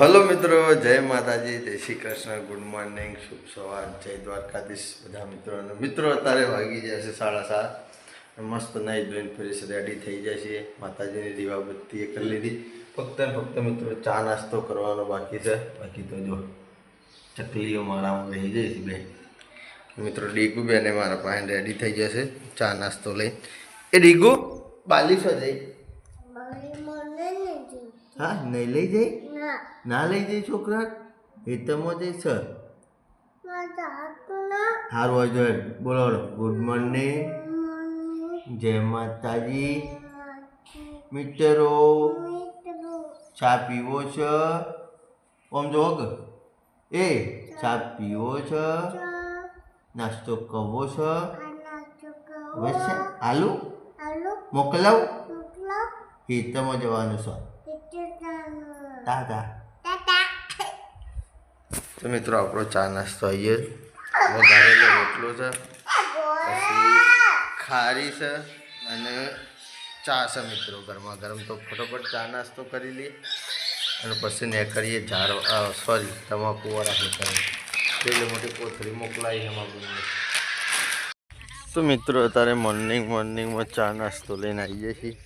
Hello મિત્રો જય માતાજી જય શ્રી કૃષ્ણ ગુડ મોર્નિંગ શુભ સવાર જય દ્વારકાધીશ બધા મિત્રોને મિત્રો અત્યારે વાગી જશે સાડા સાત. મસ્ત નાઈ ધોઈને ફરી રેડી થઈ જશે માતાજીની દીવાબત્તી કરી લીધી. ફક્ત ફક્ત મિત્રો ચા નાસ્તો કરવાનો બાકી છે. બાકી તો જો ચકલીઓ મારામાં રહી જાય છે બે. મિત્રો ડીગુ બેને મારા પાસે રેડી થઈ જશે ચા નાસ્તો લઈ. એ ડીગુ બાલી છો જઈ. હા નહીં લઈ જઈ ના. લઈ જઈ છોકરા? હેતમાં જઈ સર સારું હોય જોઈએ બોલો ગુડ મોર્નિંગ જય માતાજી. મિત્રો ચા પીવો છે? ઓમ જો એ ચા. પીવો છે? નાસ્તો કરવો છે? છે આલુ એ તમે જવાનું છે. દાદા તો મિત્રો આપણો ચા નાસ્તો આવીએ વધારેલો રોટલો છે. પછી ખારી છે અને ચા છે મિત્રો ગરમા ગરમ. તો ફટોફટ ચા નાસ્તો કરી લઈએ. અને પછી ને કરીએ ઝાડ સોરી તમાકુ વાળા પેલી મોટી કોથળી મોકલાવી અમારું તો મિત્રો અત્યારે મોર્નિંગ મોર્નિંગમાં ચા નાસ્તો લઈને આવીએ છીએ.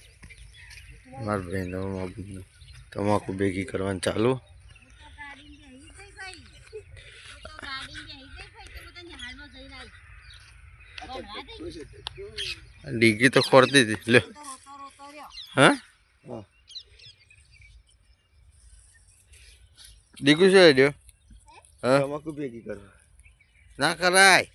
મારા બહેનો મારા તમાકુ ભેગી કરવાનું ચાલુ. ડીગી તો ખોરતી હતી. લે. હા? ડીગુ છે લ્યો હા? તમાકુ ભેગી કરવા. ના કરાય.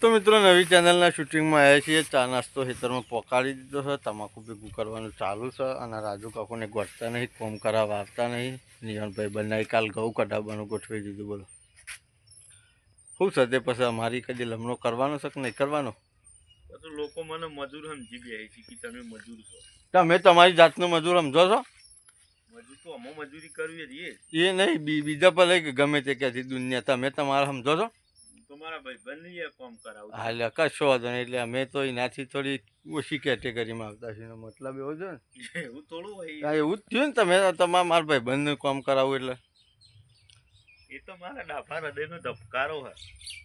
તો મિત્રો નવી ચેનલના શૂટિંગમાં આવ્યા છીએ. ચા નાસ્તો ખેતરમાં પોકાડી દીધો છે. તમાકુ ભેગું કરવાનું ચાલુ છે અને રાજુ કાકોને ગોઠતા નહીં કોમ કરા આવતા નહીં. નિયનભાઈ બનાવી કાલ ઘઉં કઢાવવાનું ગોઠવી દીધું બોલો. શું તે પછી? અમારી કદી લમણો કરવાનો છે કે નહીં કરવાનો? લોકો મને મજૂર સમજી ગયા છે કે તમે મજૂર છો. તમે તમારી જાતનું મજૂર સમજો છો? મજૂર તો અમે મજૂરી કરવી એ. નહીં બીજા ભલે કે ગમે તે ક્યાંથી દુનિયા તમે તમારા સમજો છો? તમારા ભાઈ બંને કરાવું હાલ કશો વાંધો નહીં એટલે અમે તો એનાથી થોડી ઓછી કેટેગરીમાં આવતા છીએ મતલબ એવો છે ને. એવું થોડું હોય. હા, એવું જ થયું ને તમે તમારા મારા ભાઈ બંને કામ કરાવું એટલે. એ તો મારા ડાફા હૃદયનો ધબકારો હે.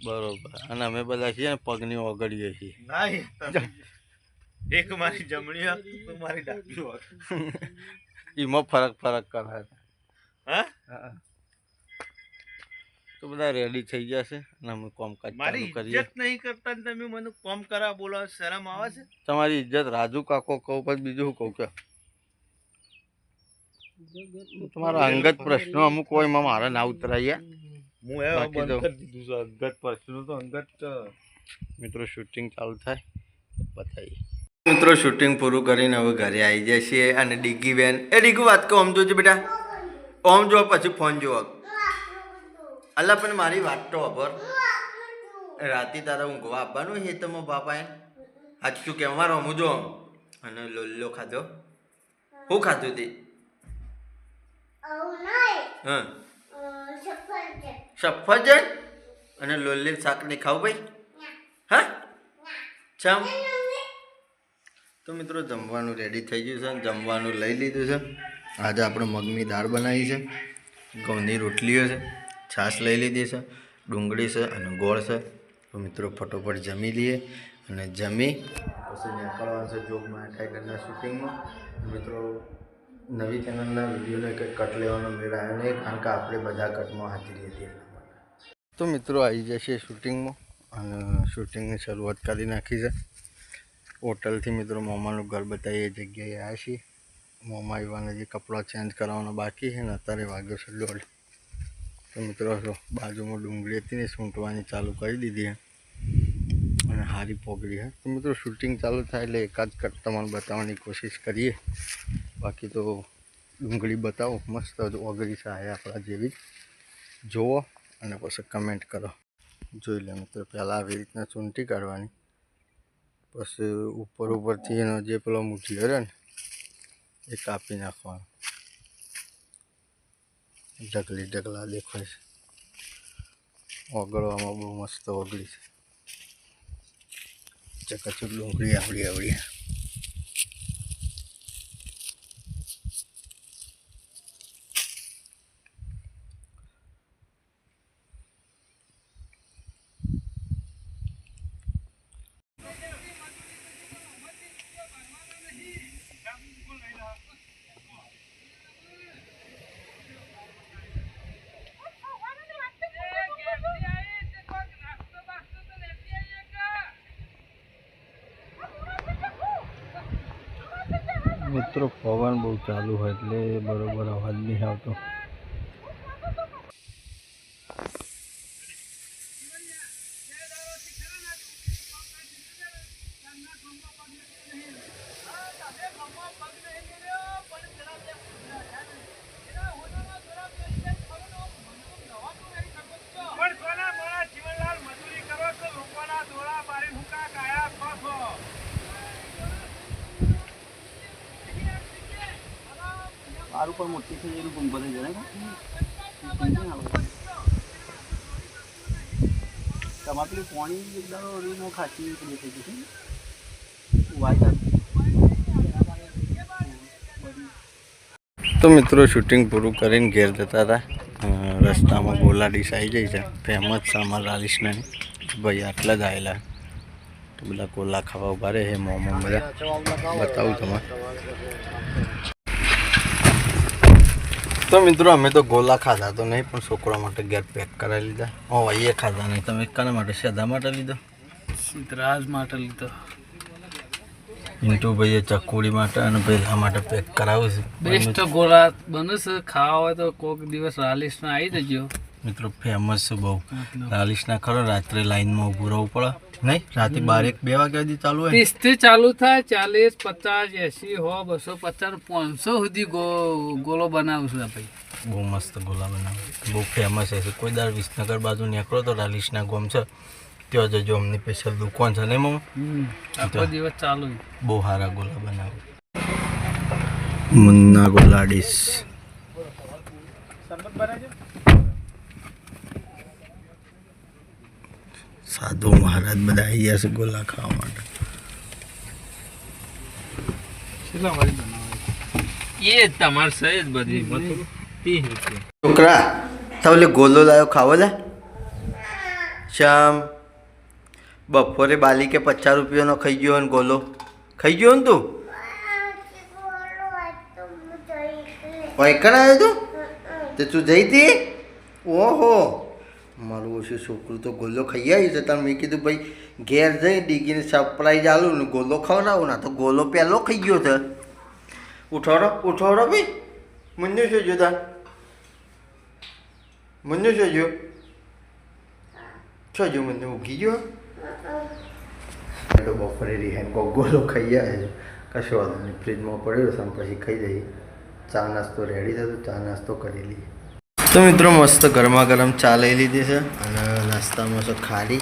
બરોબર. અને અમે બધા છીએ ને પગની ઓગળીએ છીએ. ના એક મારી જમણી તો મારી ડાબી એમાં ફરક ફરક કરે હા. તો બધા રેડી થઈ જશે અને અમે કામકાજ મારી ચાલુ કરીએ. ઇજ્જત નહીં કરતા ને તમે મને કોમ કરા બોલાવો શરમ આવે છે? તમારી ઇજ્જત રાજુ કાકો કહું પછી બીજું કહું કે? તમારા અંગત પ્રશ્નો અમુક હોય એમાં મારા ના ઉતરાયા હું? એ બંધ કરી દીધું છે અંગત પ્રશ્નો તો અંગત મિત્રો શૂટિંગ ચાલુ થાય બતાવીએ. મિત્રો શૂટિંગ પૂરું કરીને હવે ઘરે આવી જાય છીએ અને ડીગી બેન એ ડીગુ વાત કહો આમ જોજે બેટા. ઓમ જો પછી ફોન જોવો અલ્લા પણ મારી વાત તો અભર. રાતે તારા ઊંઘવા આપવાનું હે તમે બાપાએ. સાચું કે અમારો હું જો અને લોલ્લો ખાધો? શું ખાધું તે? હા. સફરજન અને લોલ્લે શાક નહીં ખાવું ભાઈ? હા? ચમ તો મિત્રો જમવાનું રેડી થઈ ગયું છે. જમવાનું લઈ લીધું છે. આજે આપણે મગની દાળ બનાવી છે. ઘઉંની રોટલીઓ છે. છાશ લઈ લીધી છે, ડુંગળી છે અને ગોળ છે. તો મિત્રો ફટોફટ જમી લઈએ અને જમી પછી નીકળવાનું છે જોગમાં ટાઈગરના શૂટિંગમાં મિત્રો નવી ચેનલના વિડીયોને કંઈક કટ લેવાનો મેળ આવ્યો નહીં, કારણ કે આપણે બધા કટમાં હાજરી હતી તો મિત્રો આવી જશે શૂટિંગમાં અને શૂટિંગની શરૂઆત કરી નાખી છે. હોટલથી મિત્રો મોમાનું ઘર બતાવીએ એ જગ્યાએ આવ્યા છીએ. મોમા યુવાને જે કપડાં ચેન્જ કરાવવાના બાકી છે ને અત્યારે વાગ્યો છે દોઢ. તો મિત્રો, જો બાજુમાં ડુંગળી હતી ને સૂંટવાની ચાલુ કરી દીધી અને હારી પોગડી હે. તો મિત્રો શૂટિંગ ચાલુ થાય એટલે એકાદ કટ તમારે બતાવવાની કોશિશ કરીએ. બાકી તો ડુંગળી બતાવો. મસ્ત ઓગળી છે આપણા જેવી. જુઓ અને પછી કમેન્ટ કરો. જોઈ લે મિત્રો, પહેલાં આવી રીતના ચૂંટી કાઢવાની. પછી ઉપર ઉપરથી એનો જે પેલો મૂઠી હરે ને, એ કાપી નાખવાનો. ઢગલી ઢગલા દેખાય છે. ઓગળવામાં બહુ મસ્ત ઓગળી છે. ચકચક ડુંગળી આવડી આવડી. મિત્રો પવન બહુ ચાલુ હોય એટલે બરોબર અવાજ નહીં આવતો પણ સોના મોડા જીવનલાલ મજૂરી કરો તો લોકોના દોડા પાડી હુકા કાયા ખો ખો. પણ મોટી થઈ એનું પંપ ભરાઈ જાય તમારે પેલું પાણી થઈ તો મિત્રો શૂટિંગ પૂરું કરીને ઘેર જતા હતા. રસ્તામાં ગોલા ડીશ આવી જાય છે. ફેમસ છે અમારા રાલિશનાની ભાઈ આટલા જ આવેલા. તો બધા કોલા ખાવા ઊભા રહે હે મોમો બધા. બતાવું તમારે. તો મિત્રો અમે તો ગોલા ખાધા તો નહીં પણ છોકરા માટે ઘેર પેક કરાવી લીધા. ઓ એ ખાધા નહીં. તમે કાના માટે સેધા માટે લીધો? સિદ્ધરાજ માટે લીધો. ઇન્ટુભાઈએ ચકુડી માટે અને પહેલા માટે પેક કરાવું છે. બેસ્ટ ગોળા બને છે ખાવા હોય તો કોઈક દિવસ રાલિશના આવી જજો. મિત્રો ફેમસ છે બહુ. રાલિશના ખરો રાત્રે લાઈનમાં ઊભું રહેવું પડે. નહીં? રાતે બારેક બે વાગ્યા સુધી ચાલુ હોય ત્રીસથી ચાલુ થાય ચાલીસ પચાસ એસી હો બસો પચાસ પાંચસો સુધી ગો- ગોળો બનાવશું ભાઈ. બહુ મસ્ત ગોલા બનાવે. બહુ ફેમસ છે કોઈ દાર વિસનગર બાજુ નીકળો તો રાલીશના ગોમ છે. ત્યાં જજો અમની સ્પેશિયલ દુકાન છે ને મમ હમ આખો દિવસ ચાલુ બહુ સારા ગોલા બનાવે. મુન્ના ગોલા ડીશ સાધુ મહારાજ બધા આવી ગયા છે ગોલા ખાવા માટે. એ તમારે સહી બધી ત્રીસ રૂપિયા છોકરા તાવલે ગોલો લાવ્યો ખાવો લે. શ્યામ બપોરે બાલી કે પચાસ રૂપિયાનો ખાઈ ગયો ને ગોલો. ખાઈ ગયો ને તું? પૈકણ આવ્યો તું? તે તું જઈ હતી? ઓહો. મારું ઓછું છોકરું તો ગોલો ખાઈ આવ્યું છે. તમે મેં કીધું, ભાઈ, ઘેર જઈ ડીગીને સરપ્રાઈઝ આલું ને ગોલો ખવડાવું ના તો ગોલો પહેલો ખાઈ ગયો છે. ઉઠાડો ઉઠાડો ભાઈ. મંજુ છે જોતા મંજુ છે જો. છો જો મંજુ ઉગી ગયો? તો બપોરે રિહાન ગોગોલો ખાઈ આવે કશો વાંધો નહીં, ફ્રીજમાં પડ્યો છે પછી ખાઈ જઈએ. ચા નાસ્તો રેડી થતો ચા નાસ્તો કરી લઈએ. તો મિત્રો મસ્ત ગરમા ગરમ ચા લઈ લીધી છે અને નાસ્તામાં છે ખારી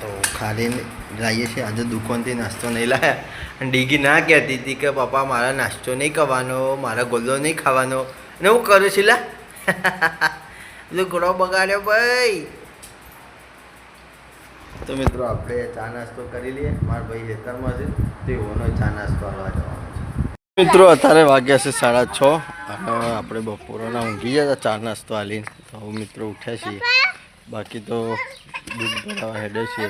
તો ખાલીને લાવીએ છીએ. આજે દુકાનથી નાસ્તો નહીં લાવ્યા અને ડીગી ના કહેતી હતી કે પપ્પા મારા નાસ્તો નહીં કરવાનો મારા ગોલ્લો નહીં ખાવાનો. અને હું કરું છું, લા. લુગડો બગાડ્યો ભાઈ. તો મિત્રો આપણે ચા નાસ્તો કરી લઈએ. મારા ભાઈ ખેતરમાં છે. તો એઓનો ચા નાસ્તો આવવા જવાનો છે. મિત્રો, અત્યારે વાગ્યા છે સાડા છ. અને આપણે બપોરના ઊંઘી ગયા હતા ચા નાસ્તો આલીને. તો મિત્રો ઉઠ્યા છીએ. બાકી તો દૂધ ભરાવા હેડે છીએ.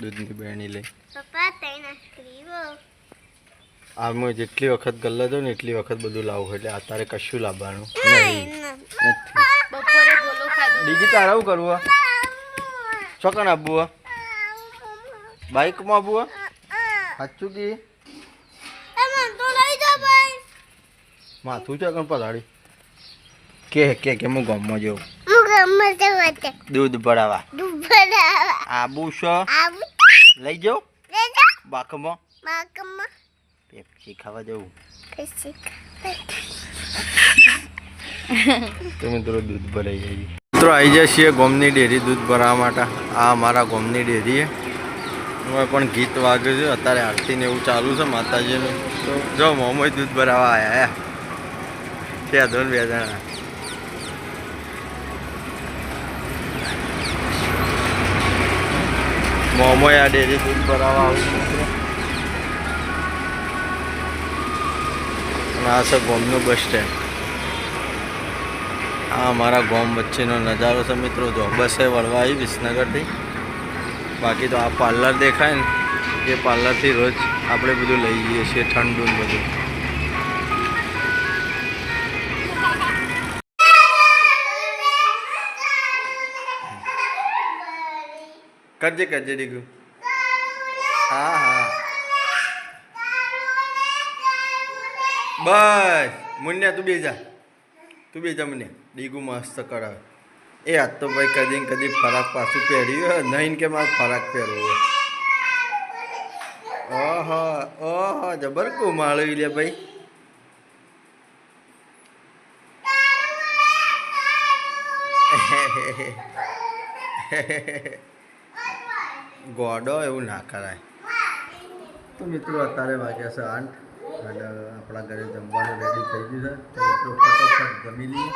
દૂધની બેણી લઈ. પપ્પા તૈન આમાં જેટલી વખત ગલ્લા દો ને એટલી વખત બધું લાવવું એટલે અત્યારે કશું લાવવાનું નહીં નથી બપોરે બીજી તારે આવું કરવું આ? ચોકન આપવું આ? બાઈકમાં આપવું સાચું કે? માથું છે કણ પલાળી. કે કે કે હું ગામમાં જવું હું ગમે તે વતે દૂધ ભરાવા. દુબળા આબુ છો? આબુ. લઈ જાઉં લઈ જાઓ. બાકમાં. માકમાં પેપ્સી ખાવા જવું તમે તો મિત્રો દૂધ ભરાઈ જાય મિત્રો આવી જાય છીએ ગોમની ડેરી દૂધ ભરાવા માટે. આ અમારા ગોમની ડેરી છે. પણ ગીત વાગે છે. અત્યારે આરતી ને એવું ચાલુ છે માતાજીનું. તો જો મોમોય દૂધ ભરાવા આવ્યા છે ધોન, બે જણા. મોમો આ ડેરી દૂધ ભરાવા આવું આ છે ગોમનું બસ સ્ટેન્ડ આ અમારા ગોમ વચ્ચેનો નજારો છે મિત્રો, જો બસે વળવા આવી વિસનગરથી. બાકી તો આ પાર્લર દેખાય ને, એ પાર્લરથી રોજ આપણે બધું લઈ જઈએ છીએ ઠંડુ બધું. કરજે કરજે ડીગુ હા હા. બસ મુન્યા તું બે જા. તું બે જા મુન્યા ડીગુ મસ્ત કરાવે. એ આજ તો ભાઈ કદી કદી ફરાક પાછું પહેર્યું નહીં કે મારે ફરાક પહેરવો ઓહો ઓહો જબર કુમાળું લે ભાઈ. ગોડો એવું ના કરાય. તો મિત્રો અત્યારે વાગ્યા છે આઠ. અને આપણા ઘરે જમવાનું રેડી થઈ ગયું છે. તો મિત્રો ફટોફટ જમી લઈએ.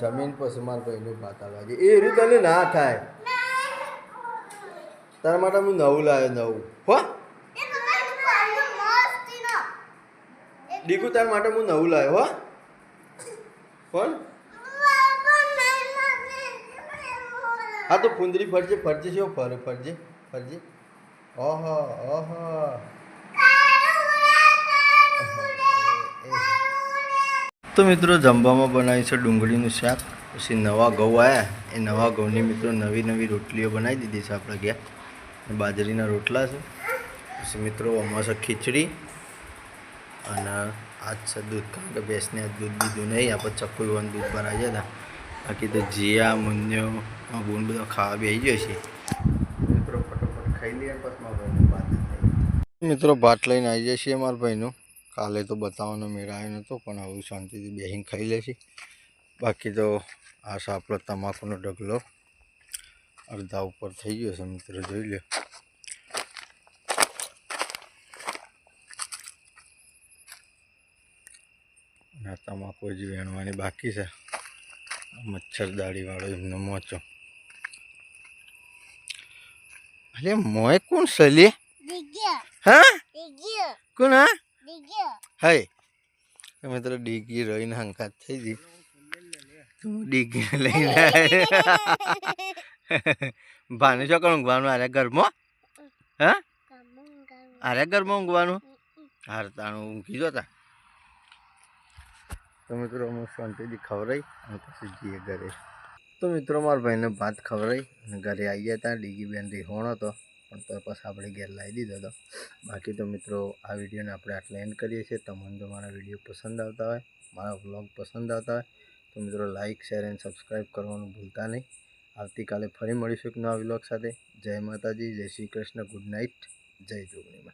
જમીન પછી મારા ભાઈનું ભાતા લાગે. એ રીતે ના થાય. તારા માટે હું નવું લાવ્યો, નવું. હો? દીકુ, તારા માટે હું નવું લાવ્યો, હો? કોણ હા, તો કુંદરી ફરજે ફરજે છે ફરે, ફરજે ફરજે? ઓહો ઓહો. તો મિત્રો, જમવામાં બનાવ્યું છે ડુંગળીનું શાક. પછી નવા ઘઉં આવ્યા એ નવા ઘઉંની મિત્રો નવી નવી રોટલીઓ બનાવી દીધી છે આપણે ગયા બાજરીના રોટલા છે. પછી મિત્રો આમાં ખીચડી. અને આજ છે દૂધ. કારણ કે ભેંસને દૂધ દીધું નહીં. આપણે ચક્કુવાનું દૂધ બનાવી જતા બાકી તો જીયા, મુન્યો આ ગુણ બધો ખાવા બેસી ગયો છે. મિત્રો ફટોફટ ખાઈ લઈએ પછી મારા ભાઈનું ભાત મિત્રો ભાત લઈને આવી જાય છે મારા ભાઈનું. કાલે તો બતાવવાનો મેળ આવ્યો નહોતો પણ હવે શાંતિથી બેસીને ખાઈ લે છે. બાકી તો આ સાપડો તમાકુનો ઢગલો. અડધા ઉપર થઈ ગયો છે મિત્રો જોઈ લો તમાકુ હજી વેણવાની બાકી છે. મચ્છરદાળીવાળો એમનો મોચો. અરે મોય કોણ સલી? હા? કોણ હા? હાય તમે તો ડીગી રહીને હંકાત થઈ ગઈ. તું ડીગી લઈને ભાને છો કોણ ઊંઘવાનું? આરે ઘરમાં? હા? આરે ઘરમાં ઊંઘવાનું? હાર તાણું ઊંઘી જતા તો. મિત્રો હું શાંતિથી ખવડાઈ અને પછી જઈએ ઘરે. તો મિત્રો, મારા ભાઈને ભાત ખવડાવી ઘરે આવી હતા ડીગી બેન રીહોણ હતો, પણ તો પછી આપણે ઘેર લાવી દીધો હતો બાકી તો મિત્રો, આ વિડીયોને આપણે આટલે એન્ડ કરીએ છીએ. તમને જો મારા વીડિયો પસંદ આવતા હોય, મારા વ્લોગ પસંદ આવતા હોય, તો મિત્રો લાઇક શેર એન્ડ સબસ્ક્રાઈબ કરવાનું ભૂલતા નહીં. આવતીકાલે ફરી મળીશું એક નવા વ્લોગ સાથે. જય માતાજી, જય શ્રી કૃષ્ણ. Good night. જય જોગણીમાં.